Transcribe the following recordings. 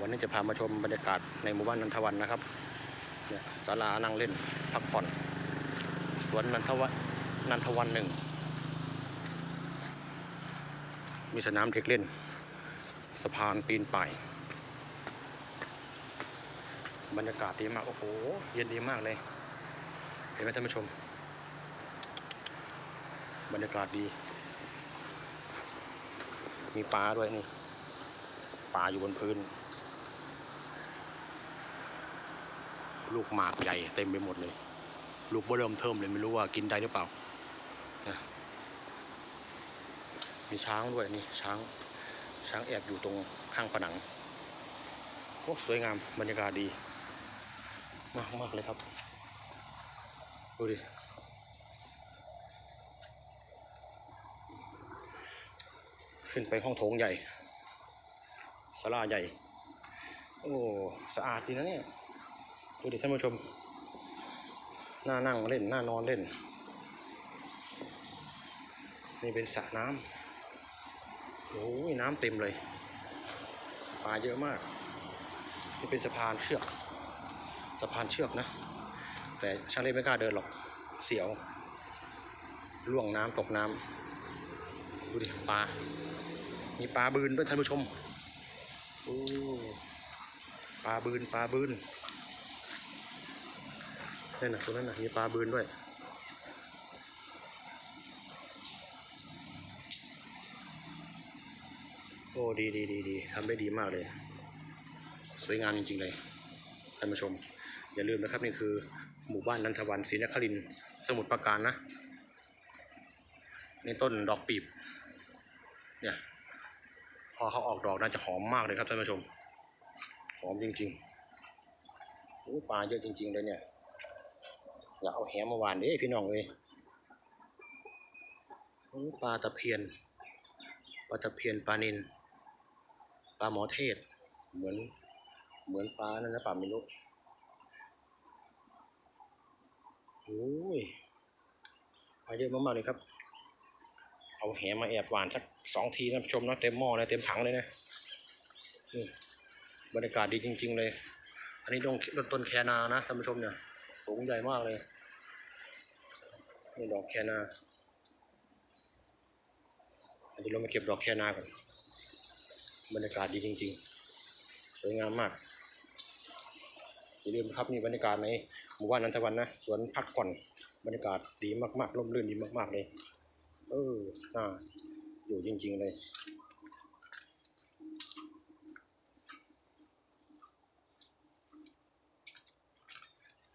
วันนี้จะพามาชมบรรยากาศในหมู่บ้านนันทวันนะครับเนี่ยศาลานั่งเล่นพักผ่อนสวนนันทวันนันทวันหนึ่งมีสนามเด็กเล่น สะพานปีนป่ายบรรยากาศดีมากโอ้โหเย็นดีมากเลย เห็นไหมท่านผู้ชม บรรยากาศดี มีปลาด้วยนี่ ปลาอยู่บนพื้น ลูกหมากใหญ่เต็มไปหมดเลย ลูกเบอเริ่มเทิมเลยไม่รู้ว่ากินได้หรือเปล่านะมีช้างด้วยนี่ช้าง ช้างแอบอยู่ตรงข้างผนังโอ้สวยงามบรรยากาศดี มากมากเลยครับ ดูดิขึ้นไปห้องโถงใหญ่ ศาลาใหญ่ โอ้สะอาดดีนะเนี่ยดูดิท่านผู้ชมหน้านั่งเล่นหน้านอนเล่น นี่เป็นสระน้ำโอ้ยน้ำเต็มเลยปลาเยอะมาก นี่เป็นสะพานเชือกสะพานเชือกนะ แต่ช่างเล่นไม่กล้าเดินหรอกเสียวล่วงน้ำตกน้ำดูดิปลา มีปลาบืนด้วยท่านผู้ชม โอ้ปลาบืนปลาบืนนั่นนะตรงนั้นนะมีปลาบืนด้วยโอ้ดีดีดีดีทำได้ดีมากเลย สวยงามจริง ๆ เลยท่านผู้ชม อย่าลืมนะครับนี่คือหมู่บ้านนันทวันศรีนครินสมุทรปราการนะนี่ต้นดอกปีบเนี่ย อเขาออกดอกน่าจะหอมมากเลยครับท่านผู้ชม หอมจริงๆโอ้ปลาเยอะจริง ๆเลยเนี่ย อยากเอาแหมาหวานเด้พี่น้องเลยโอ้ปลาตะเพียน ปลาตะเพียนปลานินปลาหมอเทศ เหมือน เหมือนปลานั่นนะปลาไม่รู้โอ้ยปลาเยอะมากๆเลยครับ เอาแหมาแอบหวานสักสองทีนะชมนะเต็มหม้อเลยเต็มถังเลยนะนี่บรรยากาศดีจริง ๆ เลย อันนี้ต้นต้นต้นแคนานะท่านผู้ชมเนี่ยสูงใหญ่มากเลยนี่ดอกแคนาเดี๋ยวเรามาเก็บดอกแคนาก่อนบรรยากาศดีจริง ๆ สวยงามมากอย่าลืมครับนี่บรรยากาศในหมู่บ้านนันทวันนะสวนพักผ่อนบรรยากาศดีมากๆร่มรื่นดีมากๆเลย เออน่าอยู่จริง ๆ เลย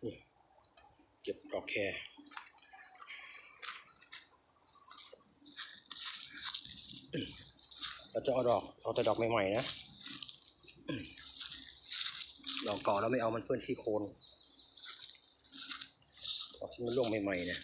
นี่เก็บดอกแครเราจะเอาดอก เอาแต่ดอกใหม่ ๆ นะ ดอกเก่าแล้วไม่เอามันเปื้อนขี้โคลนดอกที่มันร่วงใหม่ ๆ เนี่ย